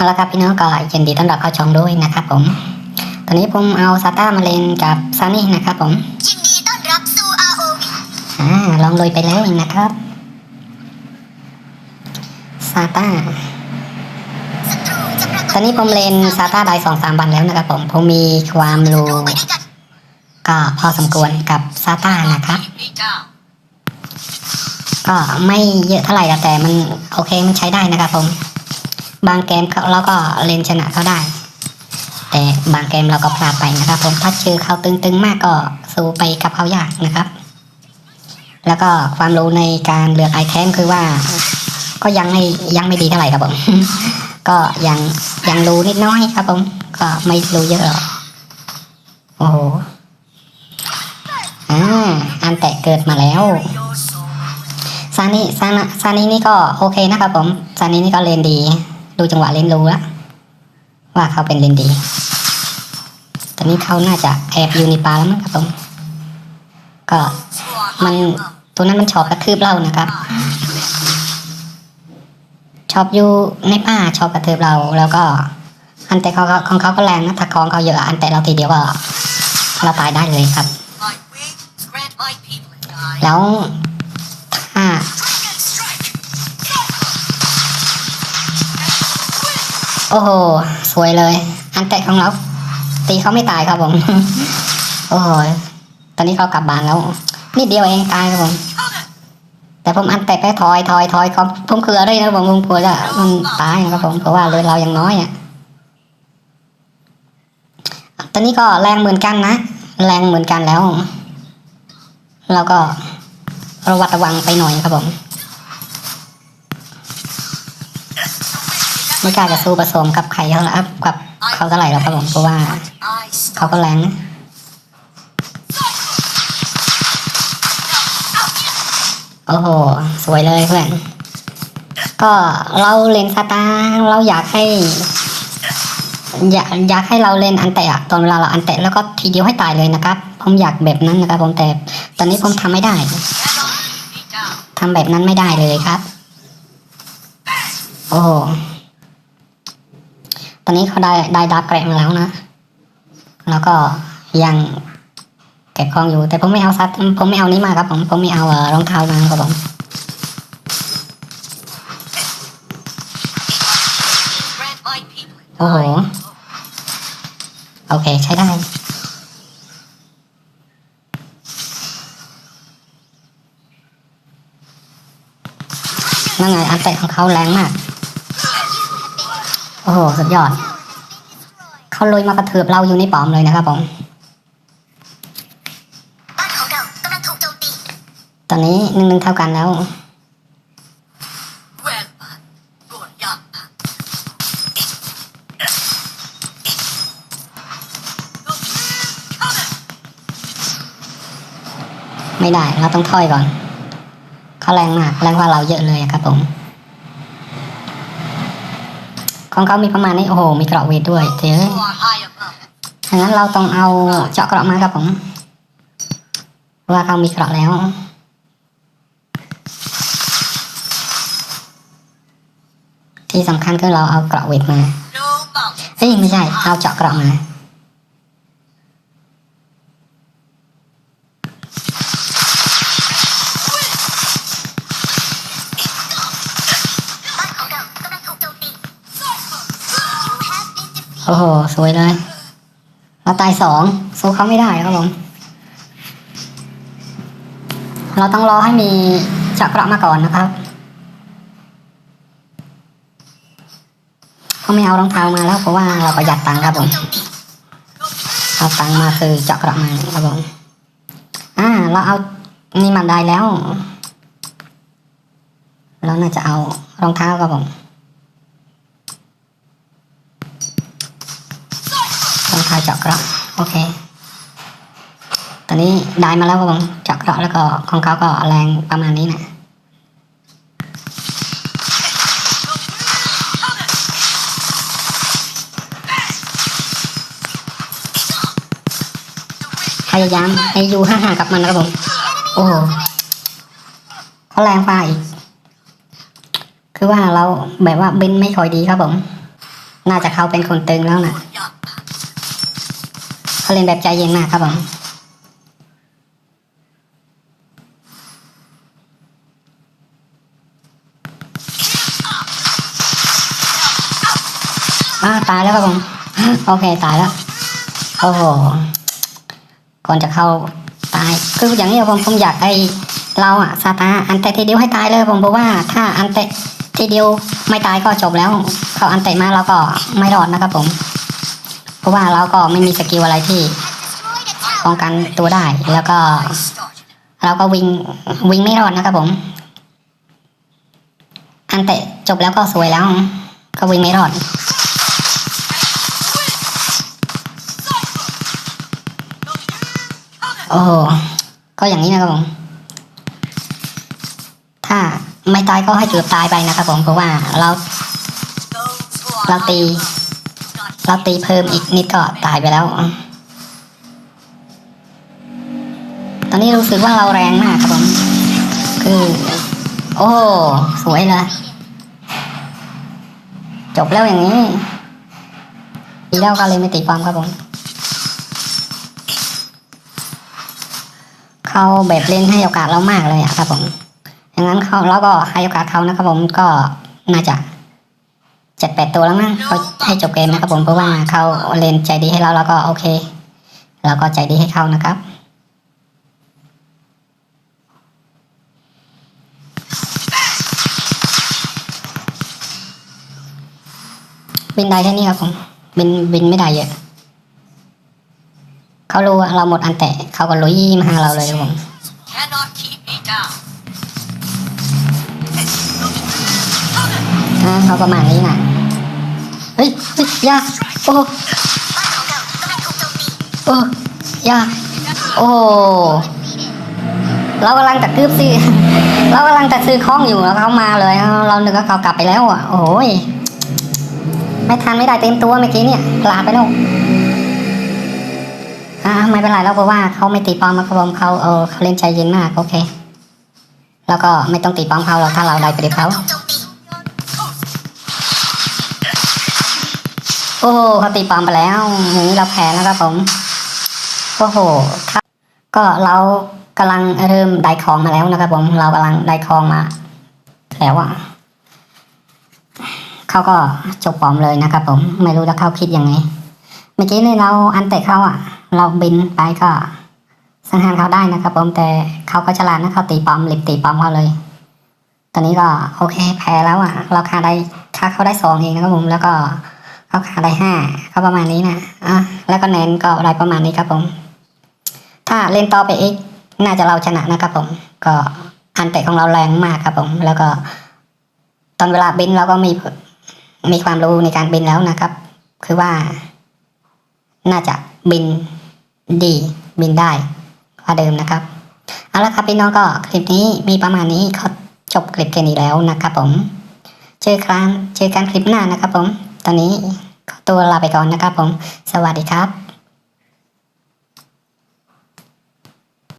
เอาละครับพี่น้องก็ยินดีต้อนรับเข้าช่องด้วยนะครับผม ตอนนี้ผมเอาซาต้ามาเล่นกับซานี่นะครับผม ยินดีต้อนรับสู่ ROV อ่าลองลุยไปเลยนะครับซาต้าศัตรูจะปรากฏตอนนี้ผมเล่นซาต้าได้สองสามวันแล้วนะครับผมผมมีความรู้ดูไปด้วยกันก็พอสมควรกับซาต้านะครับก็ไม่เยอะเท่าไหร่แต่มันโอเคมันใช้ได้นะครับผม บางเกมเราก็เล่นชนะเขาได้ แต่บางเกมเราก็พลาดไปนะครับ ผมถ้าเจอเขาตึงๆมากก็สู้ไปกับเขายากนะครับ แล้วก็ความรู้ในการเลือกไอเทมคือว่า ก็ยังไม่ยังไม่ดีเท่าไหร่ครับผม ก็ยังยังรู้นิดน้อยครับผม ก็ไม่รู้เยอะหรอกโอ้โหอ่าอันแตะเกิดมาแล้วซานิซานะซานินี่ก็โอเคนะครับผมซานินี่ก็เล่นดี ดูจังหวะเล่นรู้แล้วว่าเขาเป็นเล่นดี ตอนนี้เขาน่าจะแอบอยู่ในป่าแล้วมั้งครับผม ก็มันตัวนั้นมันชอบกระทืบเรานะครับ ชอบอยู่ในป่าชอบกระทืบเราแล้วก็อันแต่เขาของเขาก็แรงนะถ้าของเขาเยอะอันแต่เราทีเดียวก็เราตายได้เลยครับ แล้วถ้า โอ้โห สวยเลย อันแตะของเรา ตีเขาไม่ตายครับผม โอ้ยตอนนี้เขากลับบ้านแล้ว นิดเดียวเองตายครับผม แต่ผมอันแตะไปถอยถอยถอยเขาผมคืออะไรนะครับผมผมกลัวจะมันตายนะครับผมเพราะว่าเลยเรายังน้อยอะตอนนี้ก็แรงเหมือนกันนะ แรงเหมือนกันแล้ว เราก็ระวัดระวังไปหน่อยครับผม ไม่กล้าจะสู้ผสมกับใครเท่าไหร่ครับกับเขาเท่าไหร่หรอกครับผมเพราะว่าเขาก็แรงนะโอ้โห สวยเลยเพื่อน ก็เราเล่นสตาร์เราอยากให้ อยากอยากให้เราเล่นอันแตะตอนเวลาเราอันแตะแล้วก็ทีเดียวให้ตายเลยนะครับ ผมอยากแบบนั้นนะครับผมแต่ตอนนี้ผมทำไม่ได้ทำแบบนั้นไม่ได้เลยครับ โอ้โห อนนี้เขาได้ได้ดาบแกรมาแล้วนะ แล้วก็ยังเก็บของอยู่แต่ผมไม่เอาซัดผมไม่เอานี้มาครับผมผมไม่เอาเอ่อรองเท้ามาครับผมโอ้โหโอเคใช้ได้นั่นไงอันเตะของเขาแรงมาก โอ้โห สุดยอด เขาลุยมากระเทือบเราอยู่ในป้อมเลยนะครับผม บ้านของเรากำลังถูกโจมตี ตอนนี้หนึ่งหนึ่งเท่ากันแล้ว แหวนบานกดยับไม่ได้ เราต้องถอยก่อน เขาแรงมาก แรงกว่าเราเยอะเลยอะครับผม ของเขามีประมาณนี้โอ้โห มีเกราะเวทด้วยเจ๊ดังนั้นเราต้องเอาเจาะเกราะมาครับผมว่าเขามีเกราะแล้วที่สำคัญคือเราเอาเกราะเวทมาเฮ้ยไม่ใช่ เอาเจาะเกราะมา โอ้โห สวยเลย เราตายสองสู้เขาไม่ได้ครับผม เราต้องรอให้มีเจาะกระมาก่อนนะครับเขาไม่เอารองเท้ามาแล้วเพราะว่าเราประหยัดตังค์ครับผมเอาตังค์มาซื้อเจาะกระมาครับผมอ่าเราเอานี่มาได้แล้ว เราน่าจะเอารองเท้าครับผมาเจาะเกราะโอเค ตอนนี้ได้มาแล้วครับผมเจาะเกราะแล้วก็ของเขาก็แรงประมาณนี้นะพยายามให้อยู่ห่างๆกับมันนะครับผมโอ้โหเขาแรงฟ้าอีกคือว่าเราแบบว่าบินไม่ค่อยดีครับผม น่าจะเขาเป็นคนตึงแล้วนะนยับ เขาเล่นแบบใจเย็นมากครับผมอ่าตายแล้วครับผม โอเคตายแล้ว โอ้โห ก่อนจะเข้าตาย คืออย่างนี้ผมผมอยากให้เราอะซาตาอันเตะทีเดียวให้ตายเลยผมบอกว่าถ้าอันเตะทีเดียวไม่ตายก็จบแล้ว เขาอันเตะมาเราก็ไม่รอดนะครับผม เพราะว่าเราก็ไม่มีสกิลอะไรที่ป้องกันตัวได้ แล้วก็ เราก็วิ่งวิ่งไม่รอดนะครับผม อันเตะจบแล้วก็สวยแล้ว ก็วิ่งไม่รอดโอ้โหก็อย่างนี้นะครับผม ถ้าไม่ตายก็ให้เกือบตายไปนะครับผม เพราะว่าเรา เราตี เราตีเพิ่มอีกนิดก็ตายไปแล้ว ตอนนี้รู้สึกว่าเราแรงมากครับผม คือ โอ้ สวยเลยจบแล้วอย่างนี้ตีแล้วก็เลยไม่ตีความครับผม เขาแบบเล่นให้โอกาสเรามากเลยอะครับผมอย่างนั้นเขาเราก็ให้โอกาสเขานะครับผมก็น่าจะ เจ็ดแปดตัวแล้วมั้งเขาให้จบเกมนะครับผมเพราะว่าเขาเล่นใจดีให้เราแล้วก็โอเคเราก็ใจดีให้เขานะครับบินได้แค่นี้ครับผมบินบินไม่ได้เยอะเขารู้ว่าเราหมดอันแตะเขาก็ลุยมาหาเราเลยครับผม อ่าเขาประมาณนี้นะเฮ้ยเฮ้ยยาโอ้โอ้ยาโอ้เรากำลังจะคืบซื้อเรากำลังจะซื้อของอยู่แล้วเขามาเลยเรานึกว่าเขากลับไปแล้วอะ โอ้ยไม่ทันไม่ได้เต็มตัวเมื่อกี้เนี่ยลาไปแล้วอ่าไม่เป็นไรเพราะว่าเขาไม่ตีปอมมาครับผมเขาเออเขาเล่นใจเย็นมากโอเค แล้วก็ไม่ต้องตีปอมเขาหรอกถ้าเราได้ไปดียวเขา โอ้โหเขาตีปอมไปแล้วอย่างนี้เราแพ้แล้วครับผม โอ้โหครับ ก็เรากำลังเริ่มได้ของมาแล้วนะครับ ผม เรากำลังได้ของมา แล้วอะเขาก็จบปอมเลยนะครับ ผม ไม่รู้ว่าเขาคิดยังไง เมื่อกี้นี่เราอันเตะเขาอะเราบินไปก็สังหารเขาได้นะครับ ผมแต่เขาก็ฉลาดนะเขาตีปอมหลิบตีปอมเขาเลย ตอนนี้ก็โอเคแพ้แล้วอะเราค่าได้ค่าเขาได้สองเองนะครับผมแล้วก็ เขาค่าได้ห้าก็ประมาณนี้นะอะแล้วก็แนนก็ได้ประมาณนี้ครับผม ถ้าเล่นต่อไปอีก น่าจะเราชนะนะครับผม ก็อันเตะของเราแรงมากครับผม แล้วก็ ตอนเวลาบินเราก็มีมีความรู้ในการบินแล้วนะครับ คือว่า น่าจะบินดีบินได้กว่าเดิมนะครับเอาละครับพี่น้องก็คลิปนี้มีประมาณนี้เขาจบคลิปแค่นี้แล้วนะครับผม เจอครั้งเจอกันคลิปหน้านะครับผม ตอนนี้ขอตัวลาไปก่อนนะครับผม สวัสดีครับ